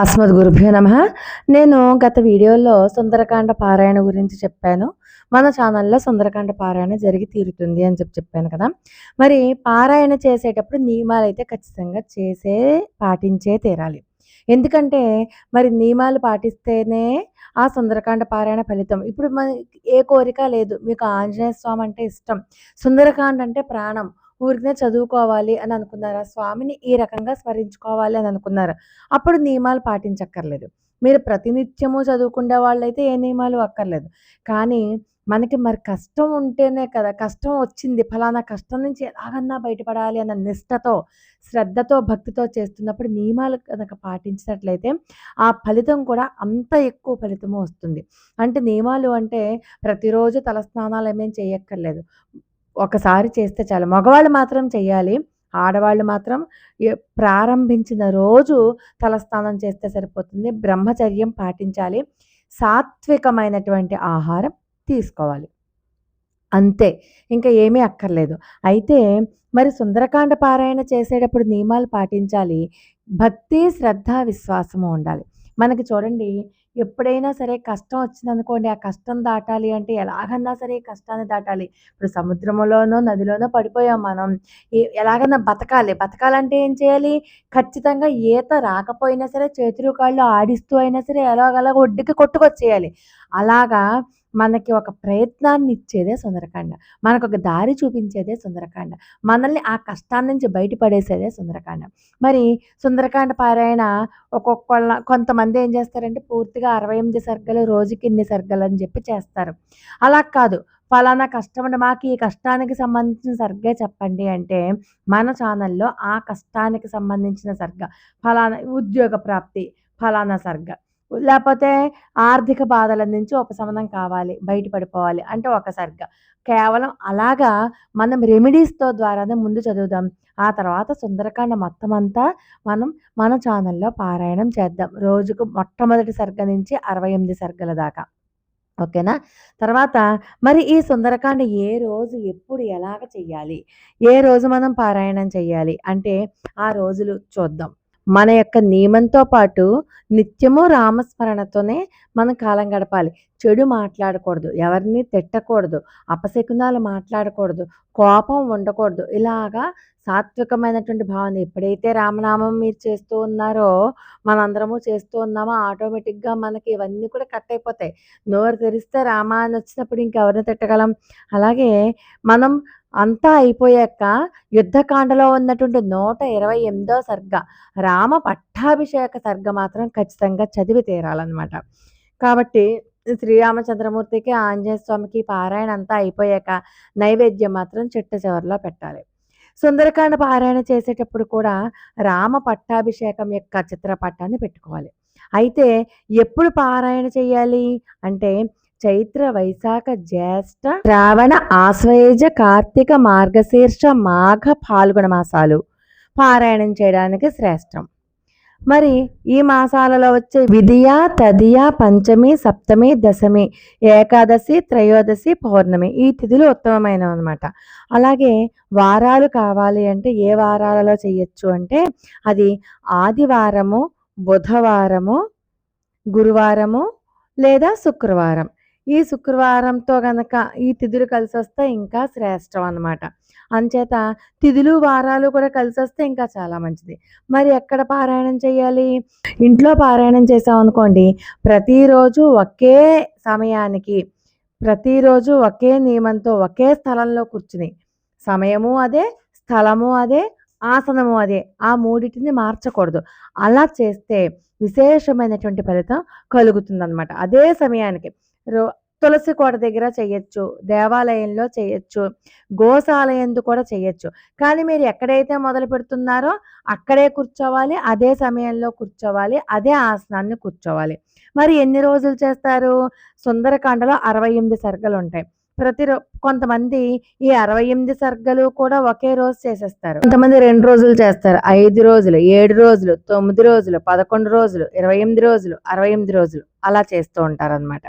అస్మద్ గురుభ్యో నమ. నేను గత వీడియోలో సుందరకాండ పారాయణ గురించి చెప్పాను. మన ఛానల్లో సుందరకాండ పారాయణ జరిగి తీరుతుంది అని చెప్పి చెప్పాను కదా. మరి పారాయణ చేసేటప్పుడు నియమాలు అయితే ఖచ్చితంగా చేసే పాటించే తీరాలి. ఎందుకంటే మరి నియమాలు పాటిస్తేనే ఆ సుందరకాండ పారాయణ ఫలితం. ఇప్పుడు మన ఏ కోరిక లేదు. మీకు ఆంజనేయ స్వామి అంటే ఇష్టం. సుందరకాండ అంటే ప్రాణం. ఊరికనే చదువుకోవాలి అని అనుకున్నారా? స్వామిని ఈ రకంగా స్మరించుకోవాలి అని అనుకున్నారు? అప్పుడు నియమాలు పాటించక్కర్లేదు. మీరు ప్రతినిత్యము చదువుకునే వాళ్ళైతే ఏ నియమాలు అక్కర్లేదు. కానీ మనకి మరి కష్టం ఉంటేనే కదా కష్టం వచ్చింది ఫలానా కష్టం నుంచి ఎలాగన్నా బయటపడాలి అన్న నిష్టతో శ్రద్ధతో భక్తితో చేస్తున్నప్పుడు నియమాలు కనుక పాటించినట్లయితే ఆ ఫలితం కూడా అంత ఎక్కువ ఫలితము వస్తుంది. అంటే నియమాలు అంటే ప్రతిరోజు తలస్నానాలు ఏమేం చేయక్కర్లేదు. ఒకసారి చేస్తే చాలు. మగవాళ్ళు మాత్రం చేయాలి ఆడవాళ్ళు మాత్రం ప్రారంభించిన రోజు తలస్నానం చేస్తే సరిపోతుంది. బ్రహ్మచర్యం పాటించాలి. సాత్వికమైనటువంటి ఆహారం తీసుకోవాలి. అంతే. ఇంకా ఏమీ అక్కర్లేదు. అయితే మరి సుందరకాండ పారాయణ చేసేటప్పుడు నియమాలు పాటించాలి. భక్తి శ్రద్ధ విశ్వాసము ఉండాలి. మనకి చూడండి ఎప్పుడైనా సరే కష్టం వచ్చిందనుకోండి ఆ కష్టం దాటాలి అంటే ఎలాగన్నా సరే కష్టాన్ని దాటాలి. ఇప్పుడు సముద్రంలోనో నదిలోనో పడిపోయాం మనం. ఏ- ఎలాగన్నా బతకాలి. బతకాలంటే ఏం చేయాలి? ఖచ్చితంగా ఈత రాకపోయినా సరే చేతులు కాళ్ళు ఆడిస్తూ అయినా సరే ఎలాగలాగ ఒడ్డుకి కొట్టుకొచ్చేయాలి. అలాగా మనకి ఒక ప్రయత్నాన్ని ఇచ్చేదే సుందరకాండ. మనకు ఒక దారి చూపించేదే సుందరకాండ. మనల్ని ఆ కష్టాన్ని నుంచి బయటపడేసేదే సుందరకాండ. మరి సుందరకాండ పారాయణ ఒక్కొక్కళ్ళ కొంతమంది ఏం చేస్తారంటే పూర్తిగా అరవై ఎనిమిది సర్గలు రోజుకి ఇన్ని సర్గలు అని చెప్పి చేస్తారు. అలా కాదు. ఫలానా కష్టం అంటే మాకు ఈ కష్టానికి సంబంధించిన సర్గే చెప్పండి అంటే మన ఛానల్లో ఆ కష్టానికి సంబంధించిన సర్గ ఫలానా ఉద్యోగ ప్రాప్తి ఫలానా సర్గ. లేకపోతే ఆర్థిక బాధల నుంచి ఉపశమనం కావాలి బయటపడిపోవాలి అంటే ఒక సర్గ కేవలం అలాగా మనం రెమెడీస్తో ద్వారానే ముందు చదువుదాం. ఆ తర్వాత సుందరకాండ మొత్తం అంతా మనం మన ఛానల్లో పారాయణం చేద్దాం. రోజుకు మొట్టమొదటి సర్గ నుంచి అరవై ఎనిమిది సర్గల దాకా. ఓకేనా? తర్వాత మరి ఈ సుందరకాండ ఏ రోజు ఎప్పుడు ఎలాగ చెయ్యాలి? ఏ రోజు మనం పారాయణం చెయ్యాలి? అంటే ఆ రోజులు చూద్దాం. మన యొక్క నియమంతో పాటు నిత్యము రామస్మరణతోనే మనం కాలం గడపాలి. చెడు మాట్లాడకూడదు ఎవరిని తిట్టకూడదు అపశకునాలు మాట్లాడకూడదు కోపం ఉండకూడదు. ఇలాగా సాత్వికమైనటువంటి భావన ఎప్పుడైతే రామనామం మీరు చేస్తూ ఉన్నారో మనందరము చేస్తూ ఉన్నామో ఆటోమేటిక్గా మనకి ఇవన్నీ కూడా కట్ అయిపోతాయి. నోరు తెరిస్తే రామ అని వచ్చినప్పుడు ఇంకెవరిని తిట్టగలం? అలాగే మనం అంతా అయిపోయాక యుద్ధకాండలో ఉన్నటువంటి నూట ఇరవై ఎనిమిదో సర్గ రామ పట్టాభిషేక సర్గ మాత్రం ఖచ్చితంగా చదివి తీరాలన్నమాట. కాబట్టి శ్రీరామచంద్రమూర్తికి ఆంజనేయ స్వామికి పారాయణ అంతా అయిపోయాక నైవేద్యం మాత్రం చిట్ట చివరిలో పెట్టాలి. సుందరకాండ పారాయణ చేసేటప్పుడు కూడా రామ పట్టాభిషేకం యొక్క చిత్రపటాన్ని పెట్టుకోవాలి. అయితే ఎప్పుడు పారాయణ చేయాలి? అంటే చైత్ర వైశాఖ జ్యేష్ఠ శ్రావణ ఆశ్వయుజ కార్తీక మార్గశీర్ష మాఘ పాల్గొన మాసాలు పారాయణం చేయడానికి శ్రేష్టం. మరి ఈ మాసాలలో వచ్చే విధియ తదియ పంచమి సప్తమి దశమి ఏకాదశి త్రయోదశి పౌర్ణమి ఈ తిథులు ఉత్తమమైనవి అనమాట అలాగే వారాలు కావాలి అంటే ఏ వారాలలో చేయొచ్చు అంటే అది ఆదివారము బుధవారము గురువారము లేదా శుక్రవారం. ఈ శుక్రవారంతో గనక ఈ తిథులు కలిసి వస్తే ఇంకా శ్రేష్టం అనమాట అంచేత తిథులు వారాలు కూడా కలిసి వస్తే ఇంకా చాలా మంచిది. మరి ఎక్కడ పారాయణం చేయాలి? ఇంట్లో పారాయణం చేసాం అనుకోండి ప్రతిరోజు ఒకే సమయానికి ప్రతిరోజు ఒకే నియమంతో ఒకే స్థలంలో కూర్చుని సమయము అదే స్థలము అదే ఆసనము అదే ఆ మూడిటిని మార్చకూడదు. అలా చేస్తే విశేషమైనటువంటి ఫలితం కలుగుతుందన్నమాట. అదే సమయానికి. తులసి కోట దగ్గర చేయొచ్చు దేవాలయంలో చేయొచ్చు గోశాలయందు కూడా చేయొచ్చు. కానీ మీరు ఎక్కడైతే మొదలు పెడుతున్నారో అక్కడే కూర్చోవాలి అదే సమయంలో కూర్చోవాలి అదే ఆసనాన్ని కూర్చోవాలి. మరి ఎన్ని రోజులు చేస్తారు? సుందరకాండలో అరవై ఎనిమిది సర్గలు ఉంటాయి. ప్రతి రో కొంతమంది ఈ అరవై ఎనిమిది సర్గలు కూడా ఒకే రోజు చేసేస్తారు. కొంతమంది రెండు రోజులు చేస్తారు ఐదు రోజులు ఏడు రోజులు తొమ్మిది రోజులు పదకొండు రోజులు ఇరవై ఎనిమిది రోజులు అరవై ఎనిమిది రోజులు అలా చేస్తూ ఉంటారు అనమాట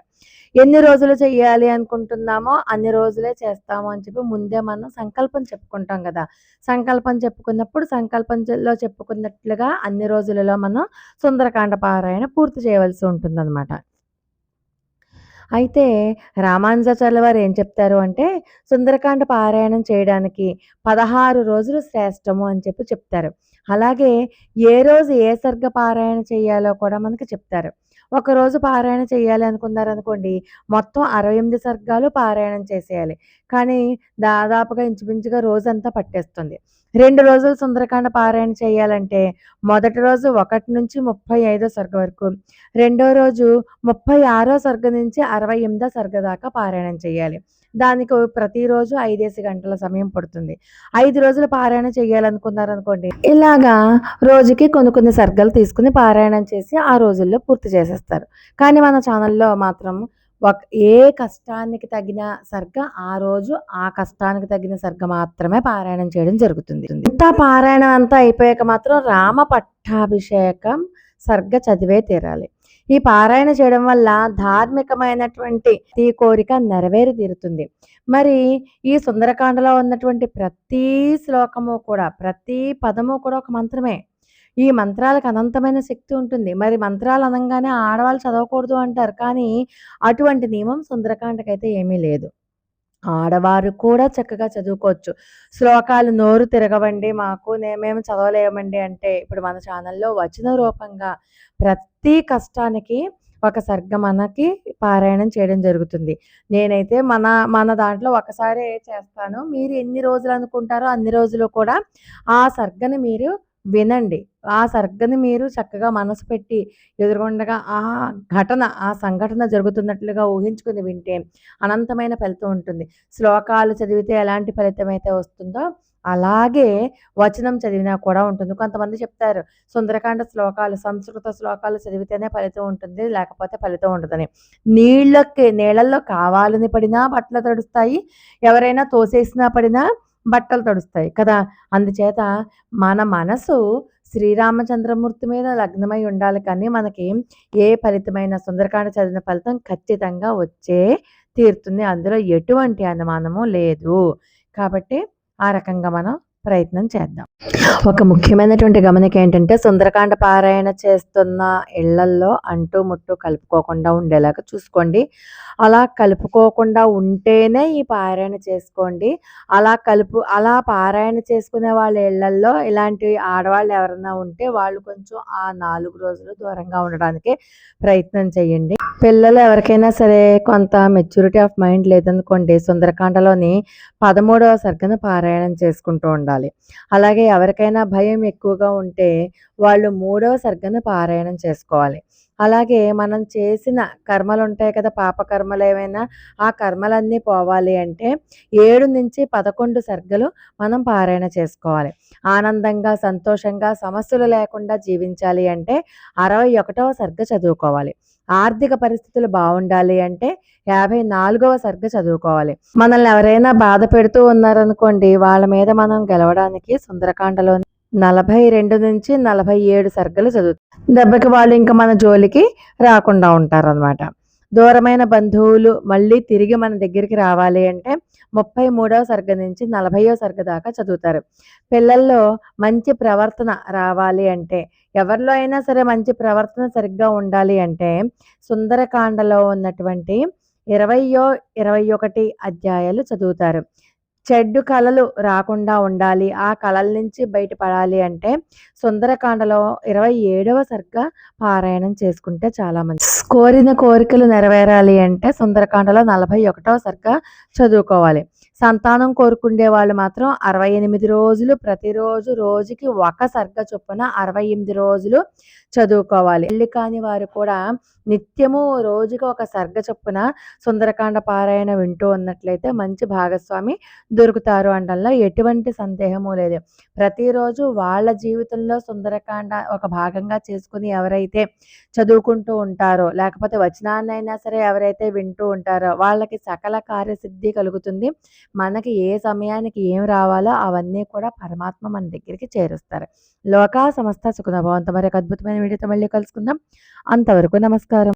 ఎన్ని రోజులు చేయాలి అనుకుంటున్నామో అన్ని రోజులే చేస్తాము అని చెప్పి ముందే మనం సంకల్పం చెప్పుకుంటాం కదా. సంకల్పం చెప్పుకున్నప్పుడు సంకల్పంలో చెప్పుకున్నట్లుగా అన్ని రోజులలో మనం సుందరకాండ పారాయణ పూర్తి చేయవలసి ఉంటుందన్నమాట. అయితే రామానుజాచార్యుల వారు ఏం చెప్తారు అంటే సుందరకాండ పారాయణం చేయడానికి పదహారు రోజులు శ్రేష్టము అని చెప్పి చెప్తారు. అలాగే ఏ రోజు ఏ సర్గ పారాయణ చేయాలో కూడా మనకి చెప్తారు. ఒకరోజు పారాయణ చేయాలి అనుకున్నారనుకోండి మొత్తం అరవై ఎనిమిది సర్గాలు పారాయణం చేసేయాలి. కానీ దాదాపుగా ఇంచుమించుగా రోజంతా పట్టేస్తుంది. రెండు రోజులు సుందరకాండ పారాయణ చేయాలంటే మొదటి రోజు ఒకటి నుంచి ముప్పై ఐదో సర్గ వరకు రెండో రోజు ముప్పై ఆరో సర్గ నుంచి అరవై ఎనిమిదో సర్గ దాకా పారాయణం చేయాలి. దానికి ప్రతిరోజు ఐదేసి గంటల సమయం పడుతుంది. ఐదు రోజులు పారాయణ చేయాలనుకున్నారనుకోండి ఇలాగా రోజుకి కొన్ని కొన్ని సర్గలు తీసుకుని పారాయణం చేసి ఆ రోజుల్లో పూర్తి చేసేస్తారు. కానీ మన ఛానల్లో మాత్రం ఒక ఏ కష్టానికి తగిన సర్గ ఆ రోజు ఆ కష్టానికి తగిన సర్గ మాత్రమే పారాయణం చేయడం జరుగుతుంది. ఇంత పారాయణం అంతా అయిపోయాక మాత్రం రామ పట్టాభిషేకం సర్గ చదివే తీరాలి. ఈ పారాయణ చేయడం వల్ల ధార్మికమైనటువంటి ఈ కోరిక నెరవేరి తీరుతుంది మరి ఈ సుందరకాండలో ఉన్నటువంటి ప్రతి శ్లోకము కూడా ప్రతి పదము కూడా ఒక మంత్రమే. ఈ మంత్రాలకు అనంతమైన శక్తి ఉంటుంది. మరి మంత్రాలు అనగానే ఆడవాళ్ళు చదవకూడదు అంటారు. కానీ అటువంటి నియమం సుందరకాండకైతే ఏమీ లేదు. ఆడవారు కూడా చక్కగా చదువుకోవచ్చు. శ్లోకాలు నోరు తిరగవండి మాకు మేము చదవలేమండి అంటే ఇప్పుడు మన ఛానల్లో వచన రూపంగా ప్రతి కష్టానికి ఒక సర్గ మనకి పారాయణం చేయడం జరుగుతుంది. నేనైతే మన మన దాంట్లో ఒకసారి చేస్తాను. మీరు ఎన్ని రోజులు అనుకుంటారో అన్ని రోజులు కూడా ఆ సర్గని మీరు వినండి. ఆ సర్గని మీరు చక్కగా మనసు పెట్టి ఎదుర్కొండగా ఆ ఘటన ఆ సంఘటన జరుగుతున్నట్లుగా ఊహించుకుని వింటే అనంతమైన ఫలితం ఉంటుంది. శ్లోకాలు చదివితే ఎలాంటి ఫలితం అయితే వస్తుందో అలాగే వచనం చదివినా కూడా ఉంటుంది. కొంతమంది చెప్తారు సుందరకాండ శ్లోకాలు సంస్కృత శ్లోకాలు చదివితేనే ఫలితం ఉంటుంది లేకపోతే ఫలితం ఉండదని. నీళ్ళకి నీళ్ళల్లో కావాలని పడినా బట్టలు తడుస్తాయి ఎవరైనా తోసేసినా పడినా బట్టలు తడుస్తాయి కదా. అందుచేత మన మనసు శ్రీరామచంద్రమూర్తి మీద లగ్నమై ఉండాలి కానీ మనకి ఏ ఫలితమైన సుందరకాండ చదివిన ఫలితం ఖచ్చితంగా వచ్చే తీరుతుంది. అందులో ఎటువంటి అనుమానము లేదు. కాబట్టి ఆ రకంగా మనం ప్రయత్నం చేద్దాం. ఒక ముఖ్యమైనటువంటి గమనిక ఏంటంటే సుందరకాండ పారాయణ చేస్తున్న ఇళ్ళల్లో అంటూ ముట్టు కలుపుకోకుండా ఉండేలాగా చూసుకోండి. అలా కలుపుకోకుండా ఉంటేనే ఈ పారాయణ చేసుకోండి. అలా కలుపు అలా పారాయణ చేసుకునే వాళ్ళ ఇళ్ళల్లో ఇలాంటి ఆడవాళ్ళు ఎవరైనా ఉంటే వాళ్ళు కొంచెం ఆ నాలుగు రోజులు దూరంగా ఉండడానికి ప్రయత్నం చేయండి. పిల్లలు ఎవరికైనా సరే కొంత మెచ్యూరిటీ ఆఫ్ మైండ్ లేదనుకోండి సుందరకాండలోని పదమూడవ సర్గను పారాయణం చేసుకుంటూ ఉండాలి. అలాగే ఎవరికైనా భయం ఎక్కువగా ఉంటే వాళ్ళు మూడవ సర్గను పారాయణం చేసుకోవాలి. అలాగే మనం చేసిన కర్మలు ఉంటాయి కదా పాపకర్మలు ఏమైనా ఆ కర్మలన్నీ పోవాలి అంటే ఏడు నుంచి పదకొండు సర్గలు మనం పారాయణ చేసుకోవాలి. ఆనందంగా సంతోషంగా సమస్యలు లేకుండా జీవించాలి అంటే అరవై ఒకటవ సర్గ చదువుకోవాలి. ఆర్థిక పరిస్థితులు బాగుండాలి అంటే యాభై నాలుగవ సర్గ చదువుకోవాలి. మనల్ని ఎవరైనా బాధ పెడుతూ ఉన్నారనుకోండి వాళ్ళ మీద మనం గెలవడానికి సుందరకాండలోని నలభై రెండు నుంచి నలభై ఏడు సర్గలు చదువుతారు దెబ్బకి వాళ్ళు ఇంకా మన జోలికి రాకుండా ఉంటారు అనమాట దూరమైన బంధువులు మళ్ళీ తిరిగి మన దగ్గరికి రావాలి అంటే ముప్పై మూడవ సర్గ నుంచి నలభైవ సర్గ దాకా చదువుతారు. పిల్లల్లో మంచి ప్రవర్తన రావాలి అంటే ఎవరిలో అయినా సరే మంచి ప్రవర్తన సరిగ్గా ఉండాలి అంటే సుందరకాండలో ఉన్నటువంటి ఇరవయో ఇరవై ఒకటి అధ్యాయాలు చదువుతారు. చెడ్డు కళలు రాకుండా ఉండాలి. ఆ కళల నుంచి బయటపడాలి అంటే సుందరకాండలో ఇరవై ఏడవ సరిగ్గా పారాయణం చేసుకుంటే చాలా మంచి కోరిన కోరికలు నెరవేరాలి అంటే సుందరకాండలో నలభై ఒకటవ సరిగ్గా చదువుకోవాలి. సంతానం కోరుకుండే వాళ్ళు మాత్రం అరవై ఎనిమిది రోజులు ప్రతిరోజు రోజుకి ఒక సర్గ చొప్పున అరవై ఎనిమిది రోజులు చదువుకోవాలి. పెళ్ళి కాని వారు కూడా నిత్యము రోజుకి ఒక సర్గ చొప్పున సుందరకాండ పారాయణ వింటూ ఉన్నట్లయితే మంచి భాగస్వామి దొరుకుతారు అనడంలో ఎటువంటి సందేహము లేదు. ప్రతిరోజు వాళ్ళ జీవితంలో సుందరకాండ ఒక భాగంగా చేసుకుని ఎవరైతే చదువుకుంటూ ఉంటారో లేకపోతే వచనాన్నైనా సరే ఎవరైతే వింటూ ఉంటారో వాళ్ళకి సకల కార్యసిద్ధి కలుగుతుంది. మనకి ఏ సమయానికి ఏం రావాలో అవన్నీ కూడా పరమాత్మ మన దగ్గరికి చేరుస్తారు. లోకా సంస్థ సుఖనభవంత మరి ఒక అద్భుతమైన వీడియోతో మళ్ళీ కలుసుకుందాం. అంతవరకు నమస్కారం.